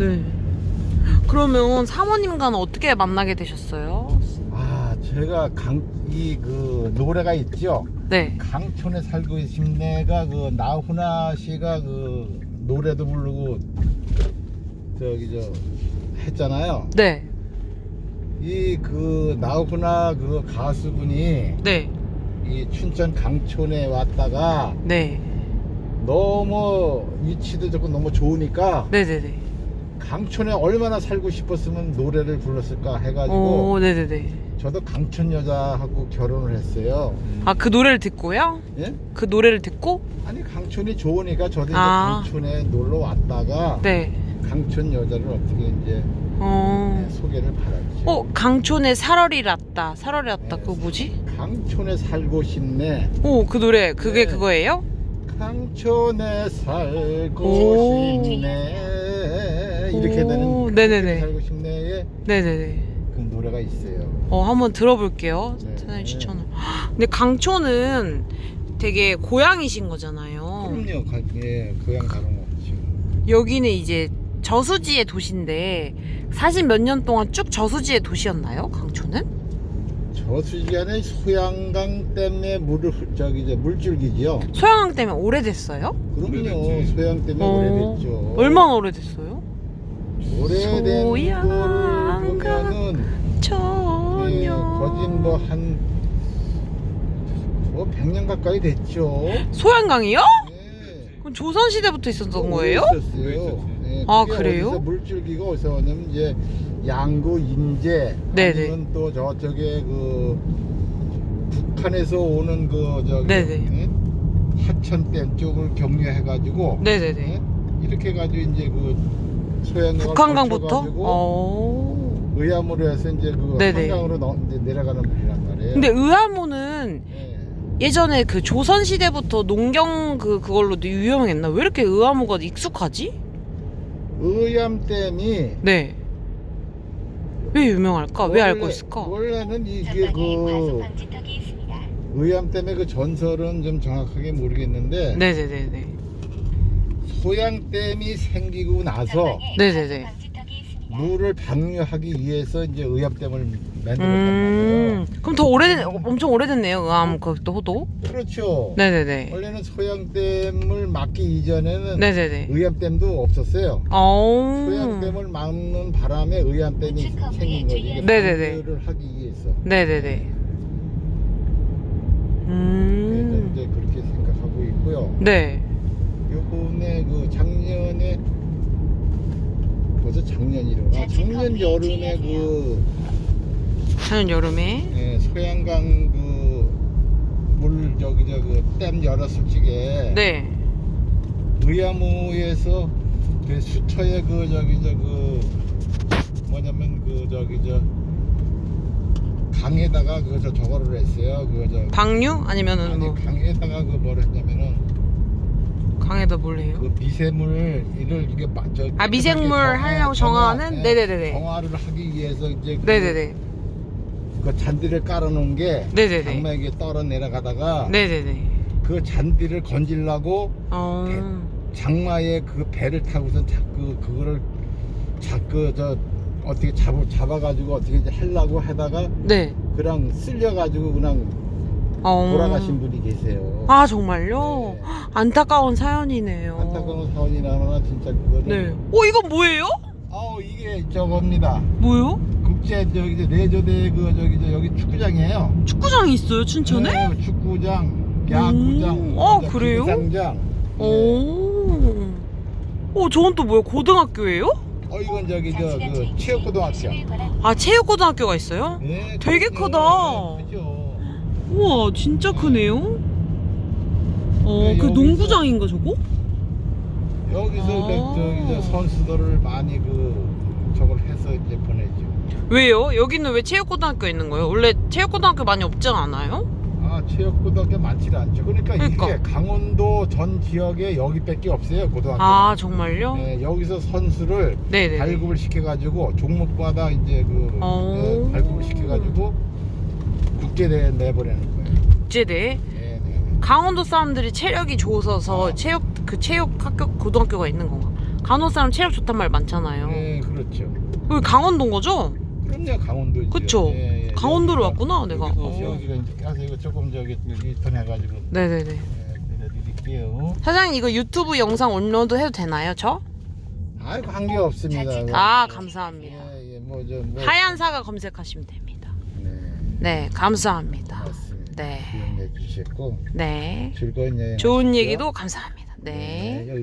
네. 그러면 사모님과는 어떻게 만나게 되셨어요? 아, 제가 강, 이 그 노래가 있죠. 네. 강촌에 살고 내가 그 나훈아 씨가 그 노래도 부르고 저기 저 했잖아요. 네. 이 그 나훈아 그 가수분이 네. 이 춘천 강촌에 왔다가 네. 너무 위치도 좋고 너무 좋으니까 네네네. 강촌에 얼마나 살고 싶었으면 노래를 불렀을까 해가지고 오, 네네네. 저도 강촌 여자하고 결혼을 했어요. 아, 그 노래를 듣고요? 예? 그 노래를 듣고? 아니 강촌이 좋으니까 저도 아. 이제 강촌에 놀러 왔다가 네. 강촌 여자를 어떻게 이제 어. 네, 소개를 받았죠. 어, 강촌에 살얼이 났다. 살얼이 났다. 네. 그거 뭐지? 강촌에 살고 싶네. 오, 그 노래. 그게 네. 그거예요? 강촌에 살고 오. 싶네. 이렇게 오, 되는 네네네. 살고 싶네의 네네네. 그 노래가 있어요. 어, 한번 들어볼게요. 네. 사장님 추천을. 근데 강촌은 되게 고향이신 거잖아요. 그럼요. 가, 예, 고향 다름없죠. 여기는 이제 저수지의 도시인데 사실 몇 년 동안 쭉 저수지의 도시였나요? 강촌은? 저수지 안에 소양강 때문에 물을 흘- 저기 이제 물줄기지요. 소양강 때문에 오래됐어요? 그럼요. 오래됐지. 소양 때문에 어, 오래됐죠. 얼마나 오래됐어요? 오래된 소양강 거를 보면은 예, 전혀. 거진 뭐한 뭐 100년 가까이 됐죠. 소양강이요? 네. 그럼 조선 시대부터 있었던 거예요? 있었어요. 있었지. 네, 아, 그래요? 물줄기가 어디서 오냐면 이제 양구 인제 네네. 또 저쪽에 그 북한에서 오는 그 저기 네네. 응? 하천댐 쪽을 경유해가지고 네네네. 응? 이렇게 해가지고 이제 그 북한강부터? 어. 의암으로 해서 이제 그 네네. 한강으로 너- 이제 내려가는 물이란 말이에요. 근데 의암호는 네. 예전에 그 조선 시대부터 농경 그 그걸로도 유명했나? 왜 이렇게 의암호가 익숙하지? 의암댐이 네. 왜 유명할까? 왜 알고 원래- 있을까? 원래는 이게 그 과속 방지턱이 있습니다. 의암댐의 그 전설은 좀 정확하게 모르겠는데 네네네네. 소양댐이 생기고 나서 네네네. 물을 방류하기 위해서 이제 의암댐을 만들었단 음. 말이에요. 그럼 더 오래된 엄청 오래됐네요. 의암 그또 호도. 그렇죠. 네네네. 원래는 소양댐을 막기 이전에는 네네네. 의암댐도 없었어요. 어. 소양댐을 막는 바람에 의암댐이 생긴 거지. 이게 네네네. 방류를 하기 위해서. 네네네. 그래서 음. 이제 그렇게 생각하고 있고요. 네. 요번에 그 작년에 벌써 작년이구나. 작년 여름에 그 작년 여름에. 예, 소양강 그물 저기 저그댐 열었을 적에 네. 의암호에서 그 수처에 그 저기 저 그 뭐냐면 그 저기 저 강에다가 그저 저거를 했어요. 그저 방류 아니면은 아니 뭐 강에다가 그 뭐를 했냐 강에다 뭘 해요? 그 미세물을 이게 맞죠. 아 미생물 하려고 정하는 네네네네. 정화를 하기 위해서 이제 그, 네네네. 그 잔디를 깔아놓은 게 네네네. 장막에 떨어 내려가다가 네네네. 그 잔디를 건질라고 어. 장마에 그 배를 타고선 자꾸 그거를 자꾸 저 어떻게 잡아 잡아가지고 어떻게 이제 하려고 하다가 네. 그냥 쓸려가지고 그냥 어. 돌아가신 분이 계세요. 아 정말요? 네. 안타까운 사연이네요. 안타까운 사원이라나 진짜 그거는. 네. 어 이건 뭐예요? 아우 이게 저겁니다. 뭐요? 국제 저기 저 내조대 그 저기 저 여기 축구장이에요. 축구장이 있어요 춘천에? 네, 축구장, 야구장, 음. 어, 그래요? 상장. 네. 오. 어 저건 또 뭐예요? 고등학교예요? 어 이건 저기 저그 체육고등학교. 아 체육고등학교가 있어요? 네, 되게. 크다. 네. 우와 진짜 크네요. 어 네, 그 여기서- 농구장인가 저거? 여기서 아. 그 저기 저 선수들을 많이 그 저걸 해서 이제 보내죠. 왜요? 여기는 왜 체육고등학교 있는 거예요? 원래 체육고등학교 많이 없지 않아요? 아 체육고등학교 많지 않죠. 그러니까, 그러니까. 이게 강원도 전 지역에 여기밖에 없어요 고등학교. 아 정말요? 네, 여기서 선수를 네네. 발급을 시켜가지고 종목마다 이제 그 어. 네, 발급을 시켜가지고 국제대회 내보내는 거예요. 국제대. 네, 네. 강원도 사람들이 체력이 좋아서 어. 체육 그 체육 학교 고등학교가 있는 건가? 간호 사람 체력 좋단 말 많잖아요. 네, 그렇죠. 여기 강원도인 거죠? 그럼요, 강원도죠. 그쵸? 예, 예. 강원도로 여기가- 왔구나, 내가. 여기서, 어. 여기가 이제 가서 이거 조금 저기 리턴 해가지고 네네네. 예, 내려드릴게요. 사장님 이거 유튜브 영상 업로드 해도 되나요, 저? 아이고 한게 없습니다. 아 감사합니다. 예, 예, 뭐저 뭐. 하얀 사과 검색하시면 됩니다. 네, 네, 감사합니다. 맞습니다. 네. 주셨고 네. 즐거운 여행. 좋은. 얘기도 감사합니다. 네. 네,